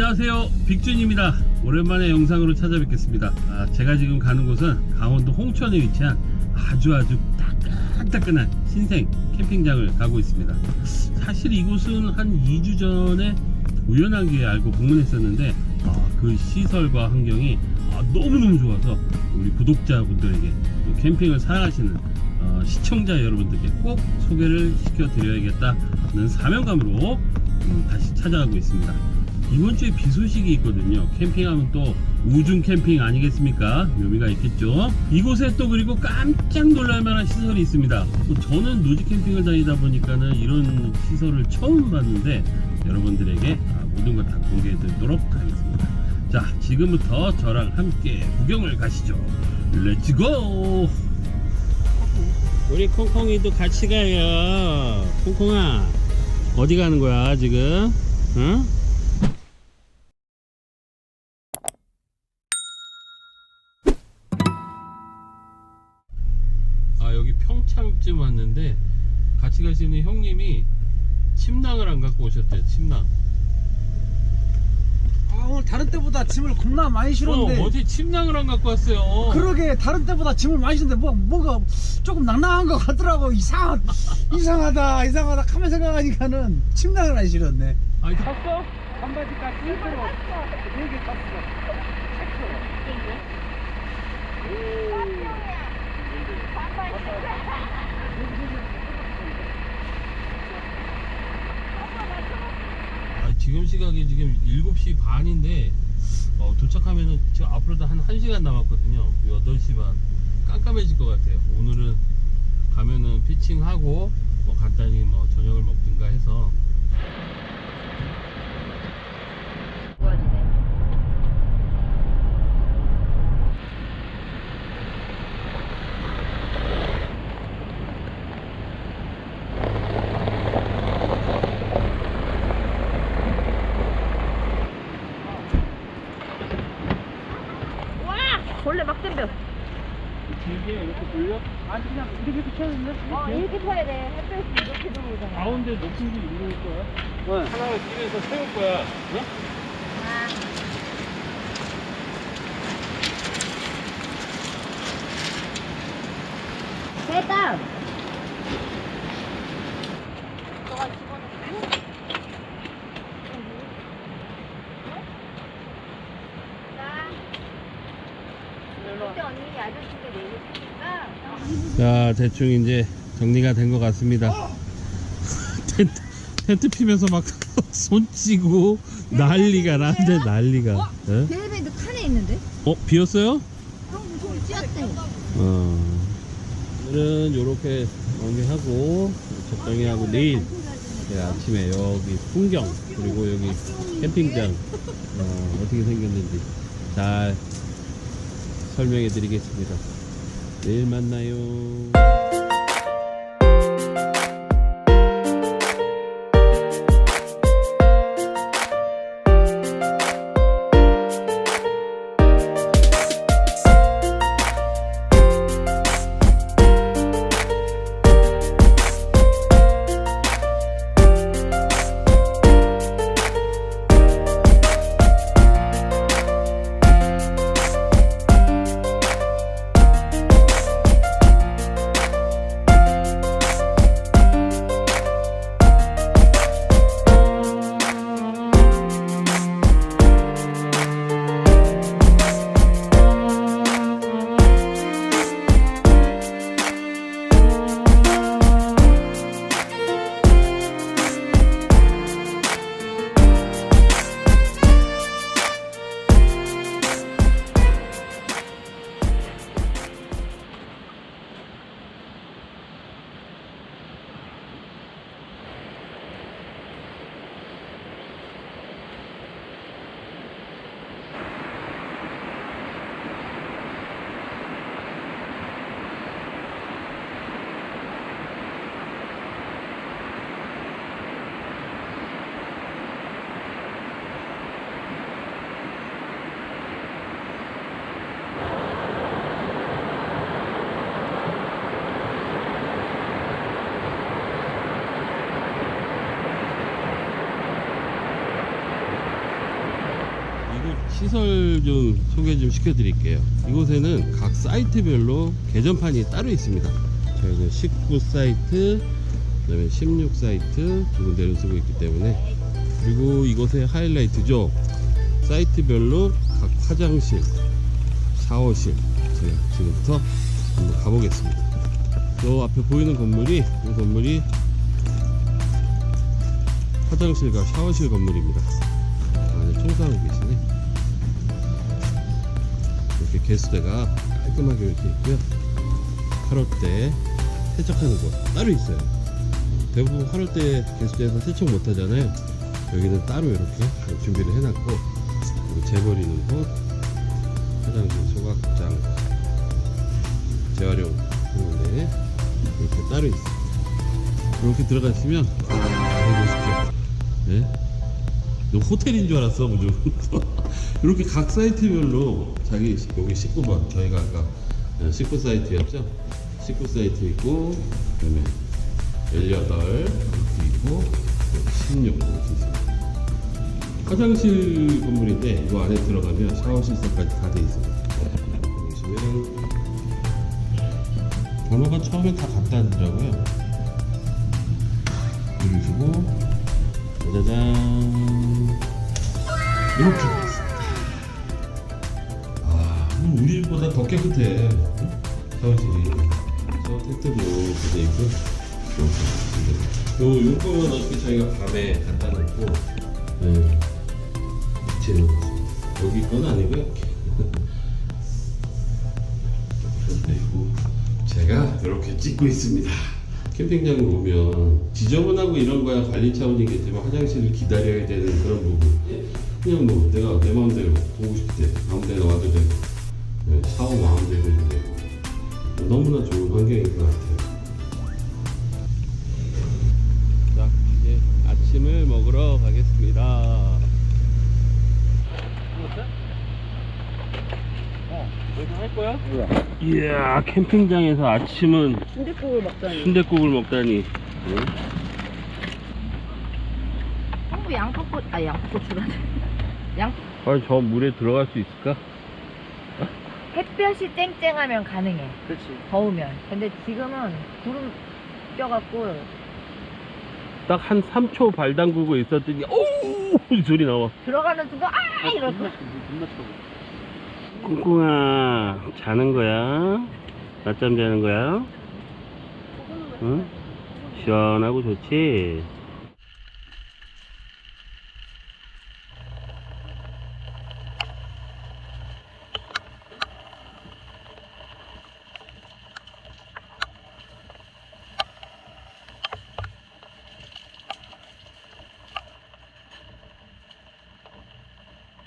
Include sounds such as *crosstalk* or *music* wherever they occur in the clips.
안녕하세요. 빅준입니다. 오랜만에 영상으로 찾아뵙겠습니다. 아, 제가 지금 가는 곳은 강원도 홍천에 위치한 아주 아주 따끈따끈한 신생 캠핑장을 가고 있습니다. 사실 이곳은 한 2주 전에 우연하게 알고 방문했었는데 아, 그 시설과 환경이 아, 너무너무 좋아서 우리 구독자분들에게 또 캠핑을 사랑하시는 어, 시청자 여러분들께 꼭 소개를 시켜드려야겠다는 사명감으로 음, 다시 찾아가고 있습니다. 이번 주에 비 소식이 있거든요. 캠핑하면 또 우중 캠핑 아니겠습니까? 묘미가 있겠죠. 이곳에 또 그리고 깜짝 놀랄 만한 시설이 있습니다. 또 저는 노지 캠핑을 다니다 보니까는 이런 시설을 처음 봤는데 여러분들에게 아, 모든 걸 다 공개해 드리도록 하겠습니다. 자, 지금부터 저랑 함께 구경을 가시죠. 렛츠고! 우리 콩콩이도 같이 가요. 콩콩아, 어디 가는 거야, 지금? 응? 평창쯤 왔는데 같이 가시는 형님이 침낭을 안 갖고 오셨대요 침낭. 아 오늘 다른 때보다 짐을 겁나 많이 실었는데. 어, 어제 침낭을 안 갖고 왔어요. 그러게 다른 때보다 짐을 많이 실었는데 뭐 뭐가 조금 낭낭한 것 같더라고. 이상 이상하다 이상하다. 가만 생각하니까는 침낭을 안 실었네. 아니, 샀어? 반바지까지 1kg 4개 샀어. 아, 지금 시각이 지금 7시 반인데 어, 도착하면은 지금 앞으로도 한 1시간 남았거든요. 8시 반. 깜깜해질 것 같아요. 오늘은 가면은 피칭하고 뭐 간단히 뭐 저녁을 먹든가 해서 와! 벌레 막 덤벼. 길게 이렇게 돌려 아니 그냥 이렇게 붙여야겠네 어, 이렇게 쳐야 돼. 햇볕이 이렇게 들어오잖아. 가운데 높은 게 이럴 거야? 하나를 끼면서 세울 거야. 어? 됐다! 자, 대충 이제 정리가 된 것 같습니다. 텐트, 피면서 막 *laughs* 손 찌고 난리가 나는데 난리가. 어? 벨벳도 칸에 있는데? 어, 비었어요? 형 무슨 찌었대. 어. 오늘은 요렇게 정리하고 적당히 하고 내일 네, 아침에 여기 풍경 그리고 여기 캠핑장 어, 어떻게 생겼는지 잘 설명해 드리겠습니다. 내일 만나요. 시설 좀 소개 좀 시켜드릴게요. 이곳에는 각 사이트별로 개전판이 따로 있습니다. 저희는 19 사이트, 그다음에 16 사이트 두 군데를 쓰고 있기 때문에 그리고 이곳의 하이라이트죠. 사이트별로 각 화장실, 샤워실 제가 지금부터 한번 가보겠습니다. 저 앞에 보이는 건물이 이 건물이 화장실과 샤워실 건물입니다. 안에 청소하고 계시네. 개수대가 깔끔하게 이렇게 있고요. 8월 때 세척하는 곳 따로 있어요. 대부분 8월 때 개수대에서 세척 못 하잖아요. 여기는 따로 이렇게 준비를 해놨고 그리고 재버리는 곳, 화장실, 소각장, 재활용 하는데 이렇게 따로 있어요. 이렇게 들어가시면 해보십시오. 네? 너 호텔인 줄 알았어, 무슨. *laughs* 이렇게 각 사이트별로 자기 여기 19번 저희가 아까 19 사이트였죠? 19 사이트 있고 그다음에 18 이렇게 있고 16 이렇게 있습니다. 화장실 건물인데 이 안에 들어가면 샤워 시설까지 다 돼 있습니다. 보시면 번호가 처음에 다 갖다 하더라고요. 누르시고 짜자잔 이렇게. 아, 음, 우리 집보다 더 깨끗해. 샤워실이. 샤워 택트도 돼 있고. 이렇게. 요 용품은 어차피 저희가 밤에 갖다 놓고, 네. 위치해 놓습니다. 여기 건 아니고요. *laughs* 그리고 제가 이렇게 찍고 있습니다. 캠핑장에 오면 지저분하고 이런 거야 관리 차원이겠지만 화장실을 기다려야 되는 그런 부분. 그냥 뭐 내가 내 마음대로 보고 싶을 때 아무 데나 와도 되고 네, 샤워 마음대로 해도 되고 너무나 좋은 환경인 것 같아요. 이야 캠핑장에서 아침은 순대국을 먹자니. 순댓국을 먹다니. 응? 한부 양파꽃, 아 양파꽃이라네. *laughs* 양 과연 저 물에 들어갈 수 있을까? 햇볕이 쨍쨍하면 가능해. 그렇지. 더우면. 근데 지금은 구름 껴갖고 딱 한 3초 발 담그고 있었더니 오우 이 소리 나와. 들어가는 순간 아 이럴 거. 꿍꿍아 자는 거야? 낮잠 자는 거야? 응? 시원하고 좋지?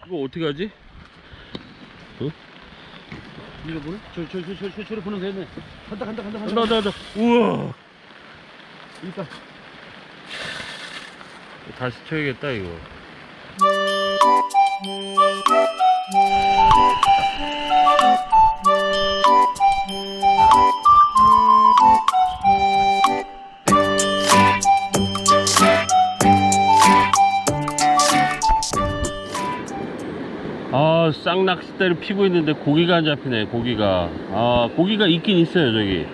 이거 어떻게 하지? 이거 뭐래? 저, 저, 저, 저, 저, 저리 보는 거 했네. 간다, 간다, 간다, 간다. 간다 간다 간다 우와 있다. 다시 쳐야겠다 이거 아 쌍낚싯대를 피고 있는데 고기가 안 잡히네 고기가. 아 고기가 있긴 있어요 저기.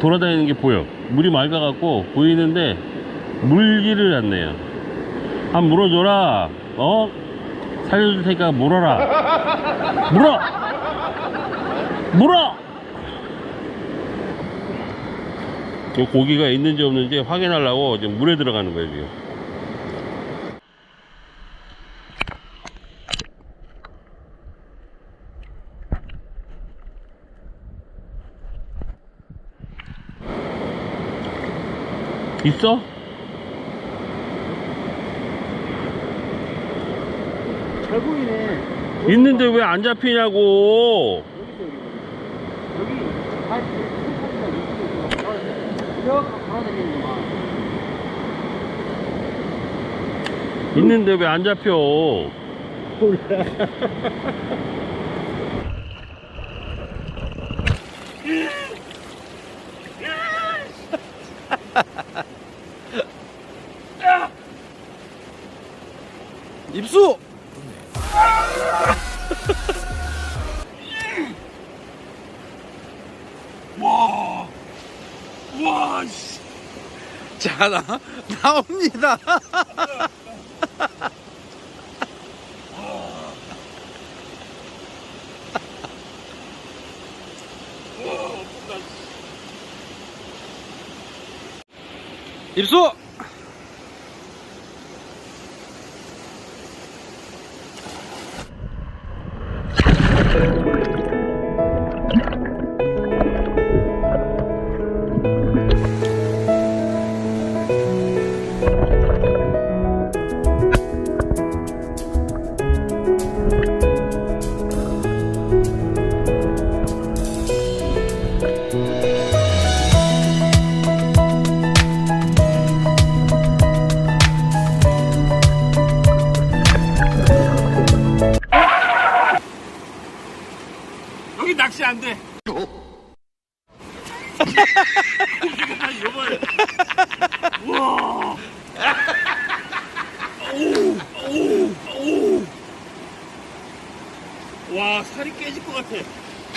돌아다니는 게 보여. 물이 맑아갖고 보이는데 물기를 않네요. 한 물어줘라. 어? 살려줄 테니까 물어라. 물어! 물어! 이 고기가 있는지 없는지 확인하려고 지금 물에 들어가는 거예요 지금 있어? 잘 보이네. 있는데 왜 안 잡히냐고 여기, 여기. 아. 있는데 왜 안 잡혀 입수! *laughs* 자, 나, 나옵니다. *laughs* *laughs* 입수!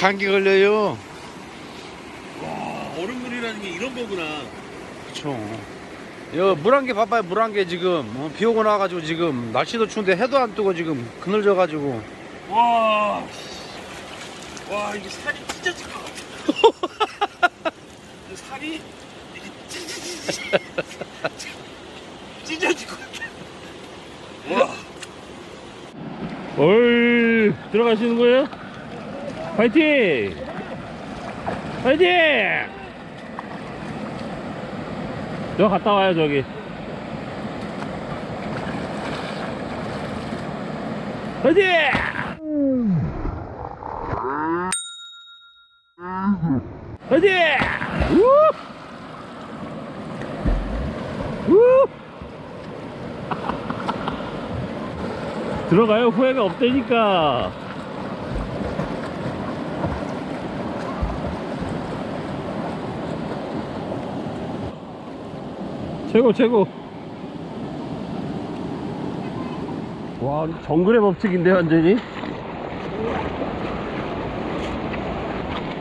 감기 걸려요. 와 얼음물이라는 게 이런 거구나. 그쵸. 여, 물한개 봐봐요, 물 한 개 지금. 어, 비 오고 나와가지고 지금, 날씨도 추운데 해도 안 뜨고 지금, 그늘져가지고. 와, 와 이게 살이 찢어질 것 같아. 이 살이 이게 찢어질 찢어질 것 같아. 와. 얼 들어가시는 거예요? 파이팅! 파이팅! 저 갔다 와요 저기. 파이팅! 어디? 우! 우! 들어가요 후회가 없다니까 최고 최고 와 정글의 법칙인데 완전히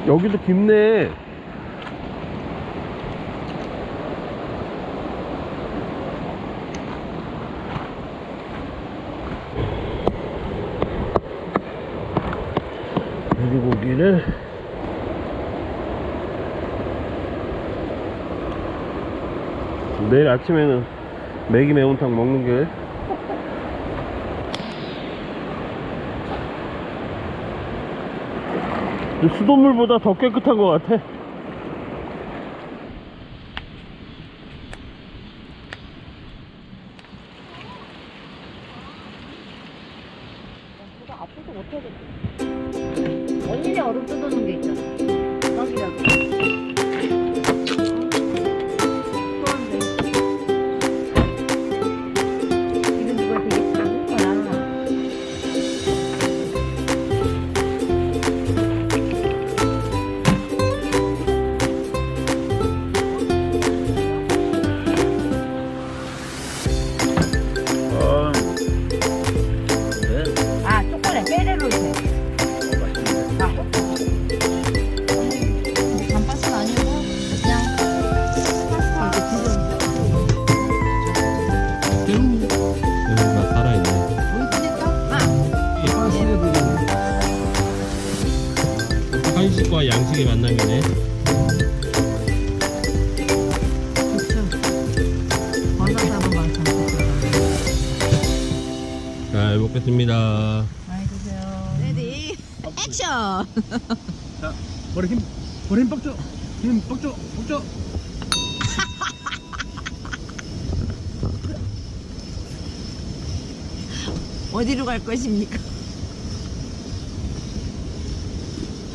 여기도 깊네. 돼지고기를 내일 아침에는 매기 매운탕 먹는 게 수돗물보다 더 깨끗한 것 같아. 한식과 양식의 만남이네. 버섯 잡은 맛잘 먹겠습니다. 많이 드세요. 레디, 액션! 자, 머리 힘, 머리 힘 뻑줘. 힘 뻑줘, 뻑줘. 어디로 갈 것입니까?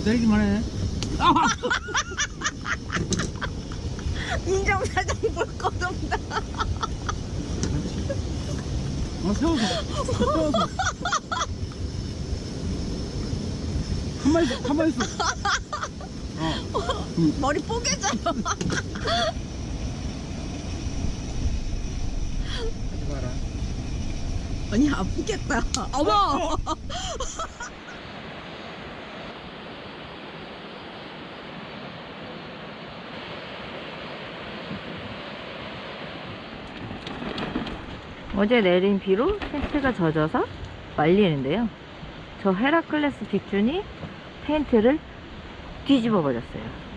내리기만 해. *laughs* 인정사정 볼것 없다. 어, 세워서. 세워서. 가만히 있어, 가만히 있어. 어. 머리 뽀개져요. 하지 마라. 언니 아프겠다. 어머! 어제 내린 비로 텐트가 젖어서 말리는데요. 저 헤라클레스 빅준이 텐트를 뒤집어 버렸어요.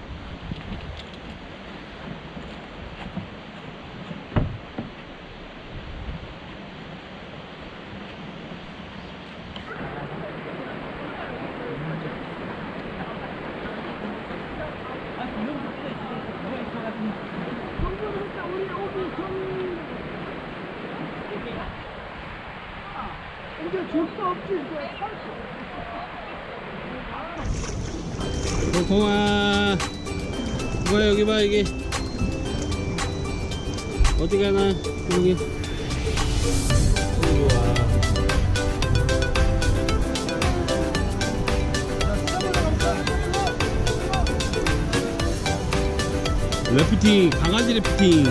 래프팅 강아지 래프팅.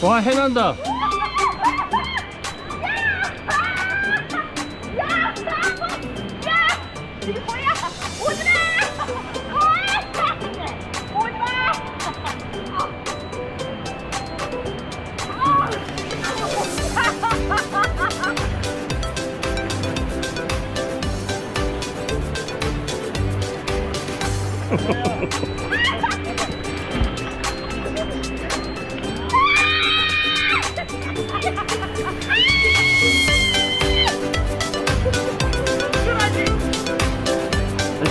*laughs* 와 해난다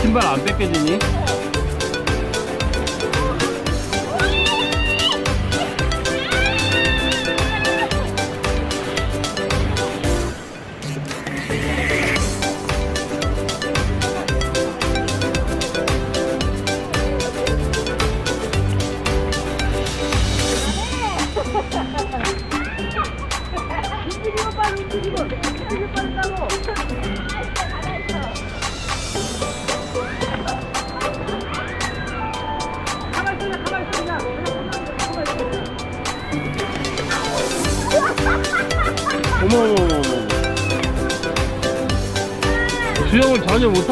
신발 안 뺏겨지니?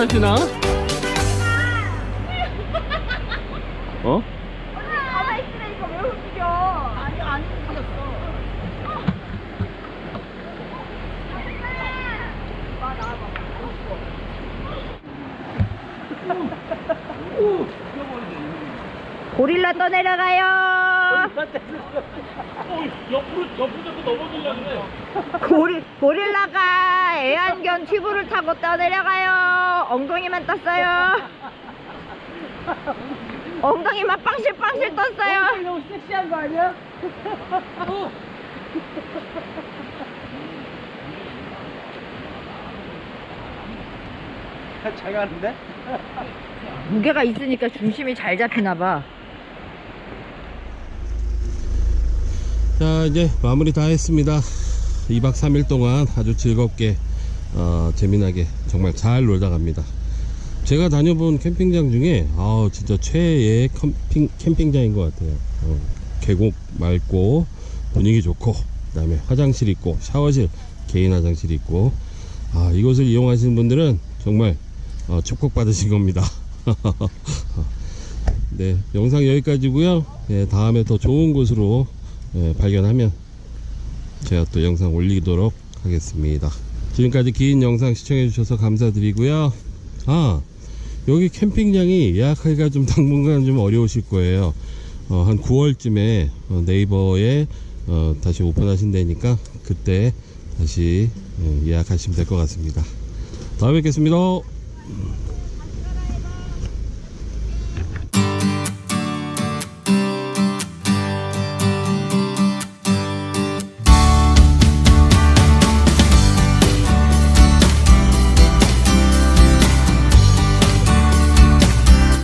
못하시나? 어? 가만 있으래 이거 왜 움직여? 아니 안 움직였어. 고릴라 떠내려가요. 옆으로 옆으로 자꾸 넘어지려고 그래 고리, 고릴라가 애완견 튜브를 타고 떠내려가요. 엉덩이만 떴어요. 엉덩이만 빵실빵실 떴어요. 너무 섹시한 거 아니야? 잘 가는데? 무게가 있으니까 중심이 잘 잡히나 봐. 자 이제 마무리 다 했습니다 2박 3일 동안 아주 즐겁게 어, 재미나게 정말 잘 놀다 갑니다. 제가 다녀본 캠핑장 중에 아 진짜 최애의 캠핑, 캠핑장인 것 같아요. 어, 계곡 맑고 분위기 좋고 그 다음에 화장실 있고 샤워실 개인 화장실 있고. 아 이곳을 이용하시는 분들은 정말 어, 축복받으신 겁니다. *laughs* 네 영상 여기까지고요. 네, 다음에 더 좋은 곳으로 예, 발견하면 제가 또 영상 올리도록 하겠습니다. 지금까지 긴 영상 시청해 주셔서 감사드리고요. 아 여기 캠핑장이 예약하기가 좀 당분간 좀 어려우실 거예요. 어, 한 9월쯤에 네이버에 어, 다시 오픈하신 다니까 그때 다시 예, 예약하시면 될 것 같습니다. 다음에 뵙겠습니다.